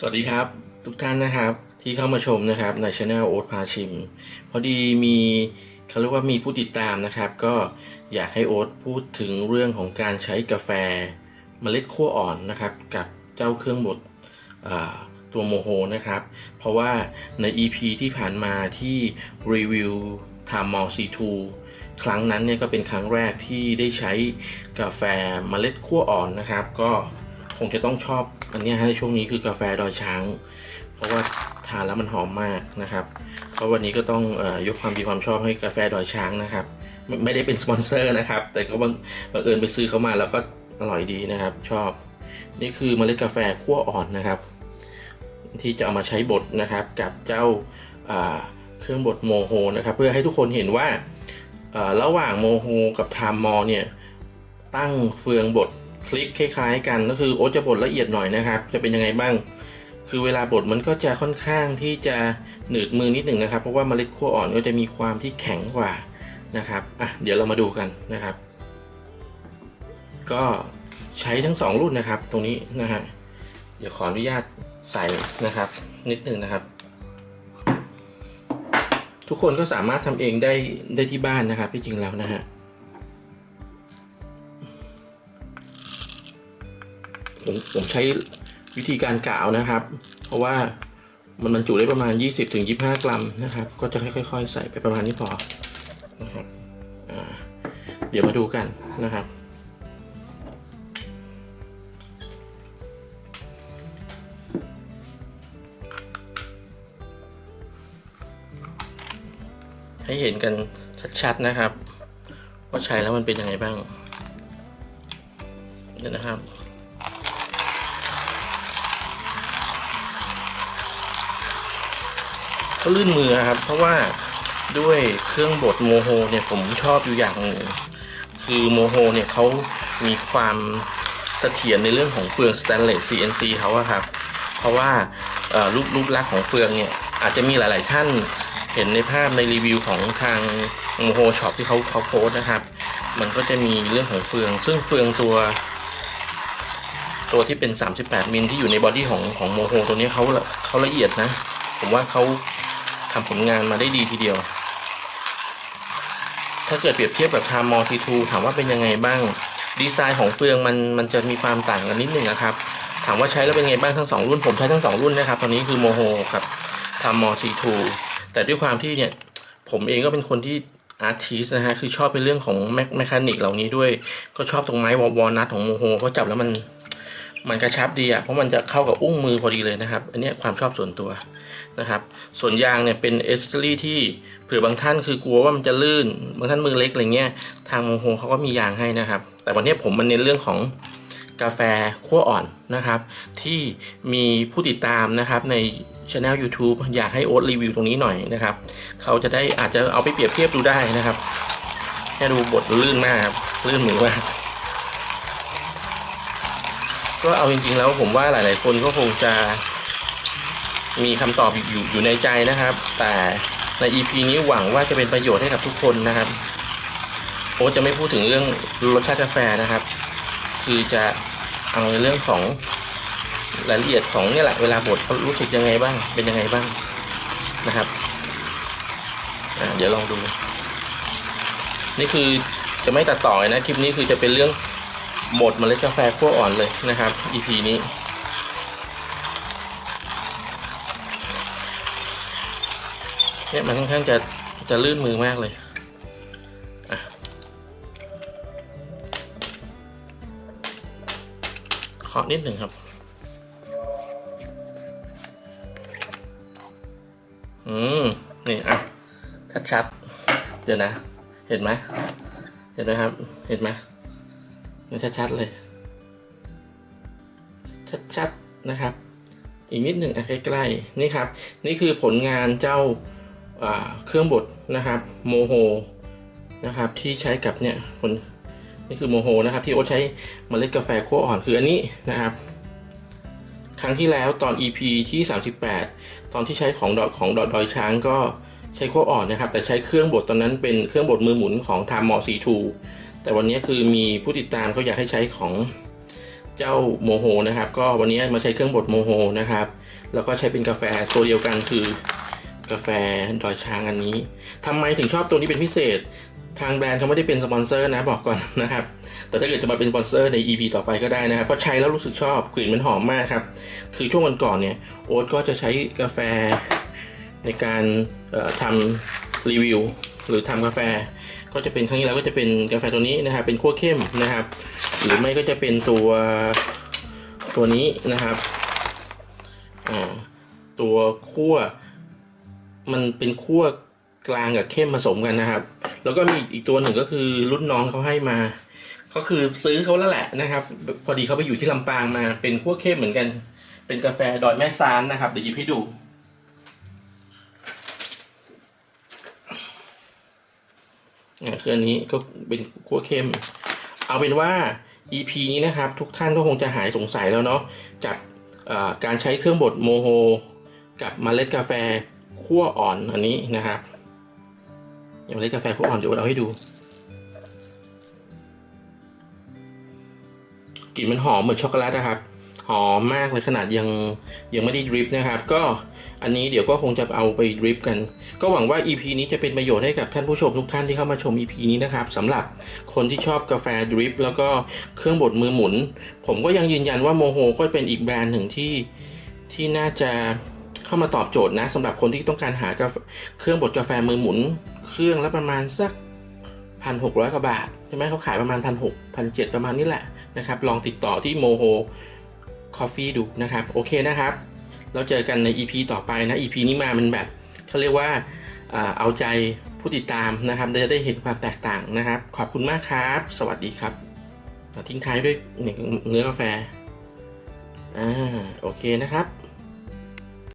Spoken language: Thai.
สวัสดีครับทุกท่านนะครับที่เข้ามาชมนะครับในช anel โอ๊ตพาชิม พอดีมีเขาเรียกว่ามีผู้ติดตามนะครับ ก็อยากให้โอ๊ตพูดถึงเรื่องของการใช้กาแฟเมล็ดขั้วอ่อนนะครับ กับเจ้าเครื่องบดตัวโมโหนะครับ เพราะว่าใน EP ที่ผ่านมาที่รีวิว t i m e m o C2 ครั้งนั้นเนี่ยก็เป็นครั้งแรกที่ได้ใช้กาแฟเมล็ดขั้วอ่อนนะครับ ก็ คงจะต้องชอบอันนี้ฮะช่วงนี้คือกาแฟดอยช้าง เพราะว่าทานแล้วมันหอมมากนะครับ เพราะวันนี้ก็ต้องอยกความดีความชอบให้กาแฟดอยช้างนะครับไม่ไม่ได้เป็นสปอนเซอร์นะครับ แต่ก็บังเอิญไปซื้อเขามาแล้วก็อร่อยดีนะครับ ชอบ นี่คือเมล็ดกาแฟขั้วอ่อนนะครับ ที่จะเอามาใช้บดนะครับ กับเจ้าเครื่องบดโมโหนะครับ เพื่อให้ทุกคนเห็นว่าระหว่างโมโหกับไทม์มอเนี่ยตั้งเฟืองบด คลิกคล้ายๆ กันก็คือโอ๊ตจะบดละเอียดหน่อยนะครับ จะเป็นยังไงบ้าง คือเวลาบดมันก็จะค่อนข้างที่จะหนืดมือนิดหนึ่งนะครับ เพราะว่าเมล็ดขั้วอ่อนก็จะมีความที่แข็งกว่านะครับอะเดี๋ยวเรามาดูกันนะครับ ก็ใช้ทั้งสองรุ่นนะครับ ตรงนี้นะฮะเดี๋ยวขออนุญาตใส่นะครับ นิดหนึ่งนะครับ ทุกคนก็สามารถทำเองได้ได้ที่บ้านนะครับที่จริงแล้วนะฮะ ผมผมใช้วิธีการกาวนะครับ เพราะว่ามันบรรจุได้ประมาณ 20-25 กรัมนะครับ ก็จะค่อยๆ ใส่ไปประมาณนี้พอนะครับเดี๋ยวมาดูกันนะครับให้เห็นกันชัดๆนะครับ ว่าใช้แล้วมันเป็นยังไงบ้างเนี่ยนะครับ ก็ลื่นมือครับ เพราะว่าด้วยเครื่องบดโมโฮเนี่ยผมชอบอยู่อย่างหนึ่งคือโมโฮเนี่ยเขามีความเสถียรในเรื่องของเฟืองสแตนเลส CNC เขาอะครับ เพราะว่ารูปรูปลักษณ์ของเฟืองเนี่ยอาจจะมีหลาย ๆ ท่านเห็นในภาพในรีวิวของทางโมโฮช็อปที่เขาเขาโพสนะครับ มันก็จะมีเรื่องของเฟือง ซึ่งเฟืองตัว ตัวที่เป็น 38 มิลที่อยู่ในบอดี้ของของโมโฮตัวนี้เขาเขาละเอียดนะ ผมว่าเขา ทำผลงานมาได้ดีทีเดียว ถ้าเกิดเปรียบเทียบกับ t i m e m o T2 ถามว่าเป็นยังไงบ้าง ดีไซน์ของเฟืองมันมันจะมีความต่างกันนิดนึงนะครับ ถามว่าใช้แล้วเป็นไงบ้างทั้งสองรุ่นผมใช้ทั้งสองรุ่นนะครับ ตอนนี้คือโมโฮกับ t i m e m o T2 แต่ด้วยความที่เนี่ยผมเองก็เป็นคนที่อาร์ติสนะฮะคือชอบในเรื่องของแมแมคานิกเหล่านี้ด้วย ก็ชอบตรงไม้วอลนัทของโมโฮเพราะจับแล้วมัน มันกระชับดีอะเพราะมันจะเข้ากับอุ้งมือพอดีเลยนะครับ อันนี้ความชอบส่วนตัวนะครับ ส่วนยางเนี่ยเป็นเอสเตอรี่ที่เผื่อบางท่านคือกลัวว่ามันจะลื่น บางท่านมือเล็กอะไรเงี้ยทางโมโฮเขาก็มียางให้นะครับ แต่วันนี้ผมมันเน้นเรื่องของกาแฟขั้วอ่อนนะครับ ที่มีผู้ติดตามนะครับในช anel YouTube อยากให้โอ๊ตรีวิวตรงนี้หน่อยนะครับ เขาจะได้อาจจะเอาไปเปรียบเทียบดูได้นะครับแค่ดูบทลื่นมากครับลื่นมือมาก ก็เอาจริงๆแล้วผมว่าหลายๆคนก็คงจะมีคำตอบอยู่อยู่ในใจนะครับ แต่ใน EP นี้หวังว่าจะเป็นประโยชน์ให้กับทุกคนนะครับโอ๊จะไม่พูดถึงเรื่องรสชาติกาแฟนะครับ คือจะเอาในเรื่องของรายละเอียดของเนี่ยแหละเวลาบดเขารู้สึกยังไงบ้าง เป็นยังไงบ้างนะครับเดี๋ยวลองดู นี่คือจะไม่ตัดต่อยนะคลิปนี้คือจะเป็นเรื่อง หมดเมล็ดกาแฟขั้วอ่อนเลยนะครับ EP นี้ เนี่ยมันค่อนข้างจะจะลื่นมือมากเลยอะขอนิดหนึ่งครับ อืม นี่อะชัดๆเดี๋ยวนะ เห็นไหม เห็นไหมครับ เห็นไหม มันชัดๆเลย ชัดๆนะครับ อีกนิดหนึ่งใกล้ๆนี่ครับ นี่คือผลงานเจ้าาเครื่องบดนะครับโมโฮนะครับที่ใช้กับเนี่ยผลนี่คือโมโฮนะครับ ที่โอ๊ตใช้เมล็ดกาแฟขั้วอ่อนคืออันนี้นะครับ ครั้งที่แล้วตอน EP ที่ 38 ตอนที่ใช้ของดอกของดอกดอยช้างก็ใช้ขั้วอ่อนนะครับ แต่ใช้เครื่องบดตอนนั้นเป็นเครื่องบดมือหมุนของ t i m e m o C2 แต่วันนี้คือมีผู้ติดตามเขาอยากให้ใช้ของเจ้าโมโหนะครับ ก็วันนี้มาใช้เครื่องบดโมโหนะครับ แล้วก็ใช้เป็นกาแฟตัวเดียวกันคือกาแฟดอยช้างอันนี้ทำไมถึงชอบตัวนี้เป็นพิเศษ ทางแบรนด์เขาไม่ได้เป็นสปอนเซอร์นะบอกก่อนนะครับ แต่ถ้าเกิดจะมาเป็นสปอนเซอร์ใน EP ต่อไปก็ได้นะครับ เพราะใช้แล้วรู้สึกชอบกลิ่นมันหอมมากครับ คือช่วงก่อนเนี่ยโอ๊ตก็จะใช้กาแฟในการเอ่อทำรีวิวหรือทำกาแฟ ก็จะเป็นครั้งที่แล้วก็จะเป็นกาแฟตัวนี้นะครับเป็นขั้วเข้มนะครับ หรือไม่ก็จะเป็นตัวตัวนี้นะครับอ่าตัวขั้วมันเป็นขั้วกลางกับเข้มผสมกันนะครับ แล้วก็มีอีกตัวหนึ่งก็คือรุ่นน้องเขาให้มา ก็คือซื้อเขาแล้วแหละนะครับ พอดีเขาไปอยู่ที่ลำปางมาเป็นขั้วเข้มเหมือนกัน เป็นกาแฟดอยแม่ซานนะครับเดี๋ยวหยิบให้ดู อ่าคืออันนี้ก็เป็นขั้วเข้ม เอาเป็นว่า EP นี้นะครับ ทุกท่านก็คงจะหายสงสัยแล้วเนาะกับการใช้เครื่องบดโมโฮกับเมล็ดกาแฟขั้วอ่อนอันนี้นะครับอย่างเมล็ดกาแฟขั้วอ่อนเดี๋ยวเอาให้ดูกลิ่นมันหอมเหมือนช็อกโกแลตนะครับ หอมมากเลยขนาดยังยังไม่ได้ดริปนะครับ ก็ อันนี้เดี๋ยวก็คงจะเอาไปดริปกัน ก็หวังว่า EP นี้จะเป็นประโยชน์ให้กับท่านผู้ชมทุกท่านที่เข้ามาชม EP นี้นะครับสำหรับคนที่ชอบกาแฟดริปแล้วก็เครื่องบดมือหมุน ผมก็ยังยืนยันว่าโมโฮก็เป็นอีกแบรนด์หนึ่งที่ที่น่าจะเข้ามาตอบโจทย์นะสำหรับคนที่ต้องการหากาเครื่องบดกาแฟมือหมุน เครื่องละประมาณสักพันหกร้อยกว่าบาทใช่ไหมเขาขายประมาณพันหกพันเจ็ดประมาณนี้แหละนะครับลองติดต่อที่โมโฮคอฟฟี่ดูนะครับโอเคนะครับ เราเจอกันใน EP ต่อไปนะ EP นี้มามันแบบเขาเรียกว่าเอาใจผู้ติดตามนะครับจะได้เห็นความแตกต่างนะครับ ขอบคุณมากครับ สวัสดีครับ ทิ้งท้ายด้วยเนื้อกาแฟอ่าโอเคนะครับ